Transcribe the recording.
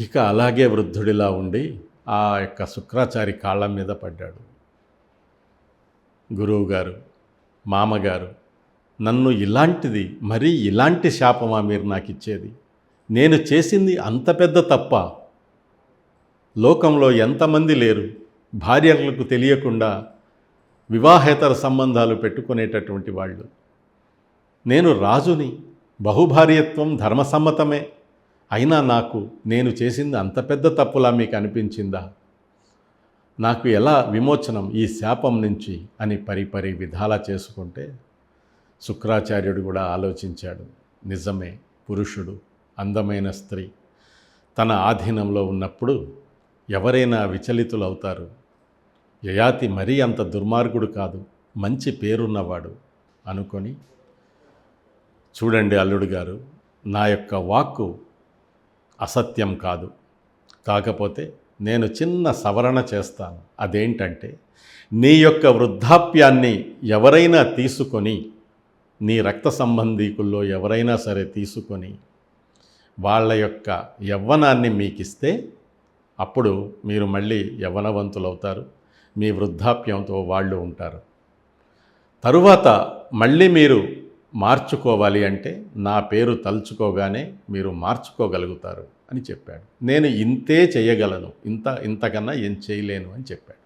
ఇక అలాగే వృద్ధుడిలా ఉండి ఆ యొక్క శుక్రాచారి కాళ్ళ మీద పడ్డాడు. గురువుగారు మామగారు నన్ను ఇలాంటిది మరీ ఇలాంటి శాపమా మీరు నాకు ఇచ్చేది? నేను చేసింది అంత పెద్ద తప్ప. లోకంలో ఎంతమంది లేరు? భార్యలకు తెలియకుండా వివాహేతర సంబంధాలు పెట్టుకునేటటువంటి వాళ్ళు. నేను రాజుని బహుభార్యత్వం ధర్మసమ్మతమే. అయినా నాకు నేను చేసింది అంత పెద్ద తప్పులా మీకు అనిపించిందా? నాకు ఎలా విమోచనం ఈ శాపం నుంచి అని పరిపరి విధాలా చేసుకుంటే శుక్రాచార్యుడు కూడా ఆలోచించాడు. నిజమే పురుషుడు అందమైన స్త్రీ. తన ఆధీనంలో ఉన్నప్పుడు ఎవరైనా విచలితులవుతారు. యయాతి మరీ అంత దుర్మార్గుడు కాదు మంచి పేరున్నవాడు అనుకొని చూడండి అల్లుడు గారు నా యొక్క వాక్కు అసత్యం కాదు. కాకపోతే నేను చిన్న సవరణ చేస్తాను. అదేంటంటే నీ యొక్క వృద్ధాప్యాన్ని ఎవరైనా తీసుకొని నీ రక్త సంబంధీకుల్లో ఎవరైనా సరే తీసుకొని వాళ్ళ యొక్క యవ్వనాన్ని మీకు ఇస్తే అప్పుడు మీరు మళ్ళీ యవ్వనవంతులవుతారు. మీ వృద్ధాప్యంతో వాళ్ళు ఉంటారు. తరువాత మళ్ళీ మీరు మార్చుకోవాలి అంటే నా పేరు తలుచుకోగానే మీరు మార్చుకోగలుగుతారు అని చెప్పాడు. నేను ఇంతే చేయగలను. ఇంత ఇంతకన్నా ఏం చేయలేను అని చెప్పాడు.